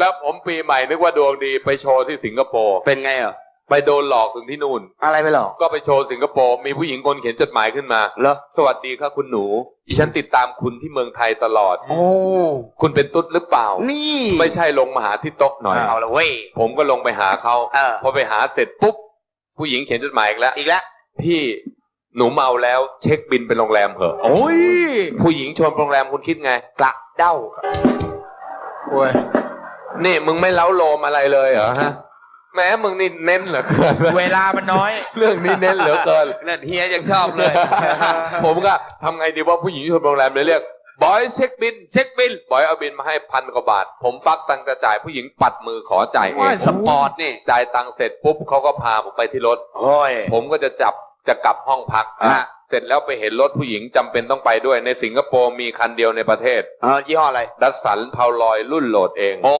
แล้วผมปีใหม่นึกว่าดวงดีไปโชว์ที่สิงคโปร์เป็นไงเหรอไปโดนหลอกถึงที่นู่น อะไรไปหรอกก็ไปโชว์สิงคโปร์มีผู้หญิงคนเขียนจดหมายขึ้นมาเหรอสวัสดีครับคุณหนูดิฉันติดตามคุณที่เมืองไทยตลอด โอ้ คุณเป็นตุ๊ดหรือเปล่า นี่ ไม่ใช่ลงมาหาที่โต๊ะหน่อยเอาละเว้ยผมก็ลงไปหาเขาเออพอไปหาเสร็จปุ๊บ ผู้หญิงเขียนจดหมายอีกแล้วอีกแล้วพี่หนูเมาแล้วเช็คบินไปโรงแรมเถอะโอ้ยผู้หญิงชวนไปโรงแรมคุณคิดไงกระเด้าโอ้ย นี่มึงไม่เล้าโลมอะไรเลยเหรอฮะแม้มึงนี่เน้นเหลือเกินเวลามันน้อย เรื่องนี้เน้นเหลือเกินเล่นเฮียยังชอบเลย ผมก็ทำไงดีว่าผู้หญิงชวนไปโรงแรมเลยเรียกบอยเช็คบินเช็คบินบอยเอาบินมาให้พันกว่าบาท ผมฟักตังค์จะจ่ายผู้หญิงปัดมือขอจ่ายเอว่างสปอร์ตนี่ จ่ายตังค์เสร็จปุ๊บเขาก็พาผมไปที่รถ โอ้ย ผมก็จะจับจะกลับห้องพักอะ เสร็จแล้วไปเห็นรถผู้หญิงจำเป็นต้องไปด้วยในสิงคโปร์มีคันเดียวในประเทศ เออยี่ห้ออะไร ดัสสันพาวลอยรุ่นโหลดเอง